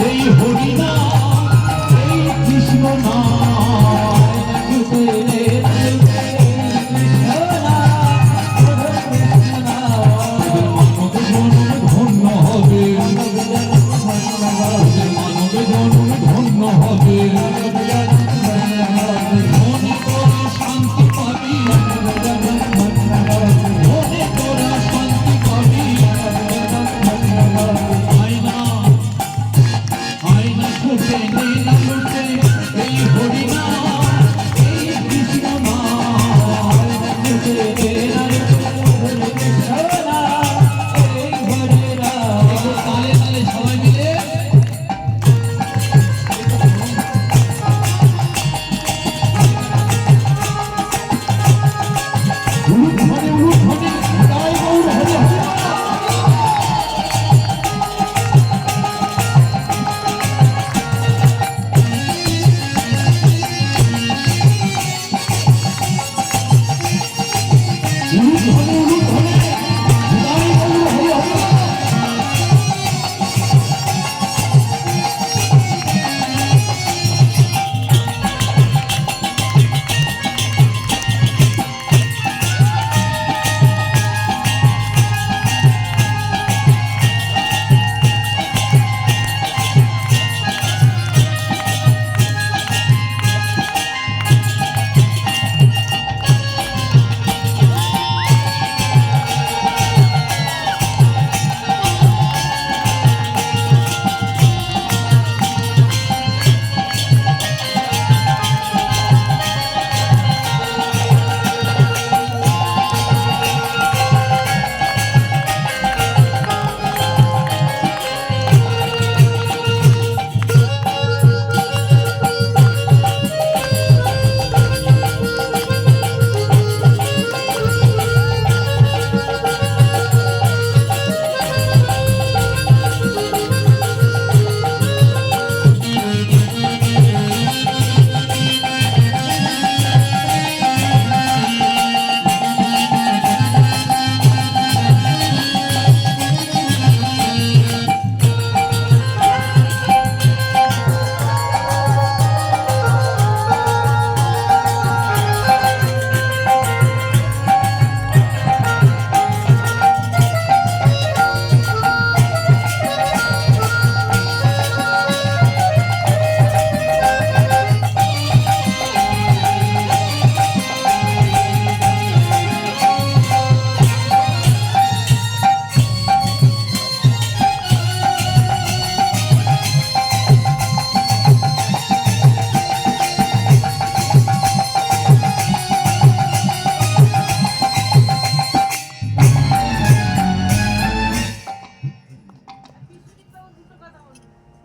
এই হরিনা এই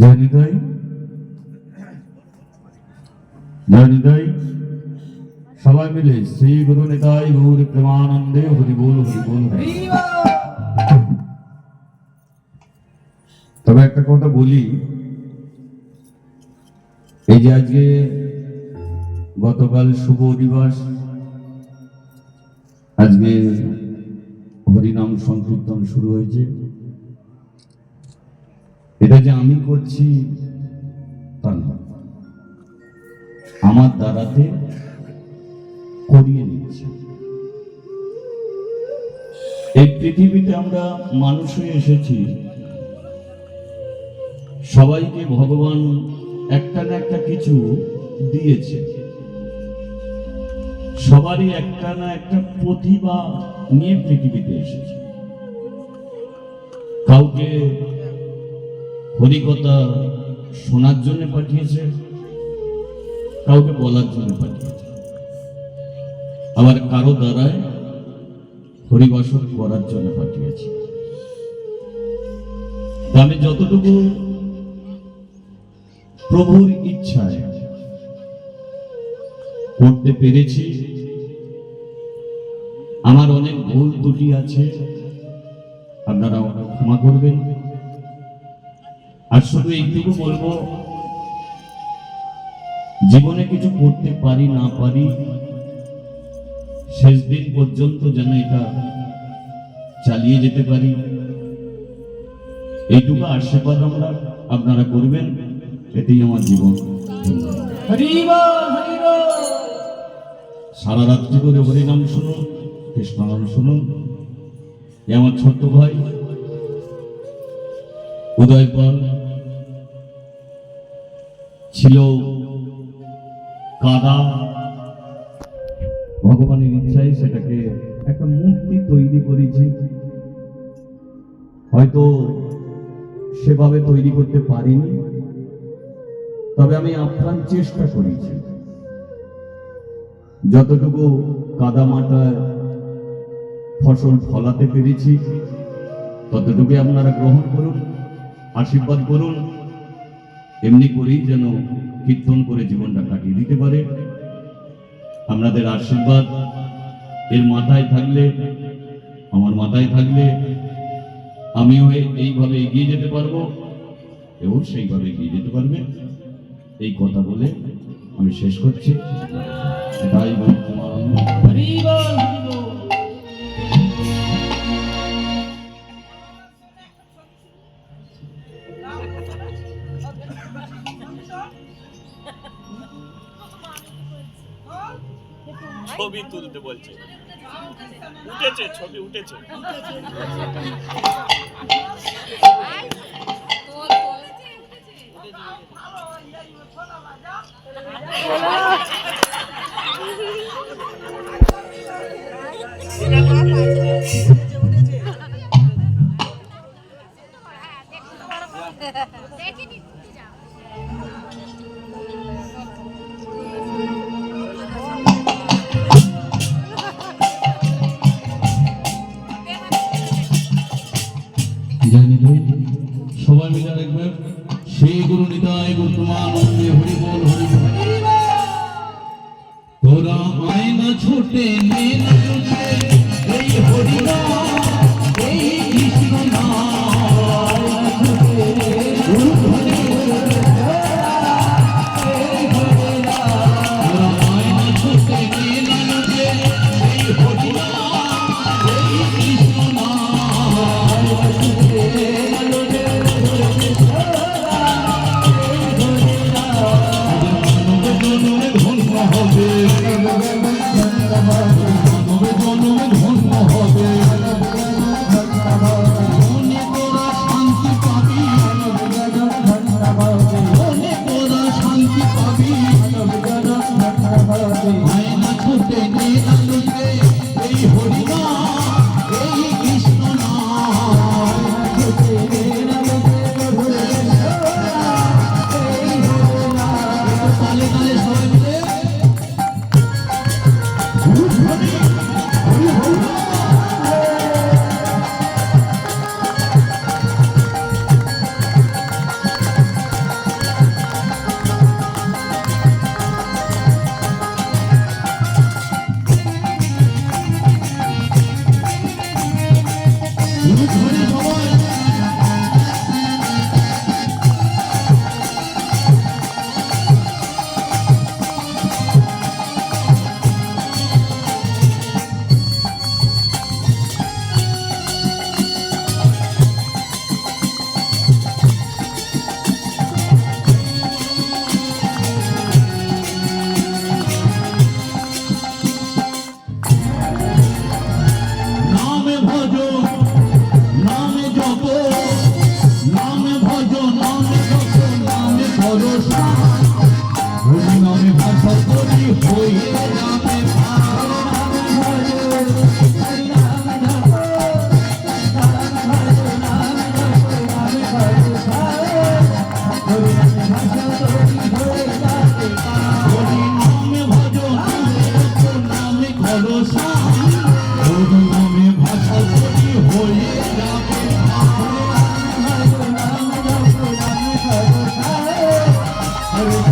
জয়নিতাই জয়নিতাই সবাই মিলে শ্রী গুরু নিতাই গৌরী প্রেমানন্দে হরি বল হরি বল তবে একটা কথা বলি। এই যে আজকে গতকাল শুভ দিবস আজকে হরিনাম সংকীর্তন শুরু হয়েছে। এটা যে আমি করছি, তা না। আমার দ্বারাতে করিয়ে নিচ্ছে। এই পৃথিবীতে আমরা মানুষ হয়ে এসেছি। সবাইকে ভগবান একটা না একটা কিছু দিয়েছে। সবারই একটা না একটা প্রতিভা নিয়ে পৃথিবীতে এসেছে। কাউকে হরিকথা শোনার জন্য পাঠিয়েছে, কাউকে বলার জন্য পাঠিয়েছে। আবার কারও দ্বারায় হরিবাসন করার জন্য পাঠিয়েছে। আমি যতটুকু প্রভুর ইচ্ছায় করতে পেরেছি, আমার অনেক ভুল ত্রুটি আছে আপনারা ক্ষমা করবেন। আর শুধু এইটুকু বলব জীবনে কিছু করতে পারি না পারি শেষ দিন পর্যন্ত যেন এটা চালিয়ে যেতে পারি। এইটুকু আশীর্বাদ আমরা আপনারা করবেন এতেই আমার জীবন। সারা রাত্রি করে হরিনাম শুনুন কৃষ্ণনাম শুনুন। এ আমার ছোট্ট ভাই উদয় পাল ছিল কাদা। ভগবানের ইচ্ছায় সেটাকে একটা মূর্তি তৈরি করেছি। হয়তো সেভাবে তৈরি করতে পারিনি, তবে আমি আপ্রাণ চেষ্টা করেছি। যতটুকু কাদা মাটায় ফসল ফলাতে পেরেছি, ততটুকুই আপনারা গ্রহণ করুন, আশীর্বাদ করুন। এমনি করেই যেন কীর্তন করে জীবনটা কাটিয়ে দিতে পারে। আপনাদের আশীর্বাদ, এর মাথায় থাকলে, আমার মাথায় থাকলে, আমিও এইভাবে এগিয়ে যেতে পারব এবং সেইভাবে এগিয়ে যেতে পারবে। এই কথা বলে আমি শেষ করছি। তাই ছবি তুলতে বলছে। উঠেছে ছবি উঠেছে। দেখিনি সবাই মিলে দেখবেন, সেই গুরু নিতাই গুরু গুরুমানন্দে হরি বল হরি তোরা আয়না ছোটে নে তোরা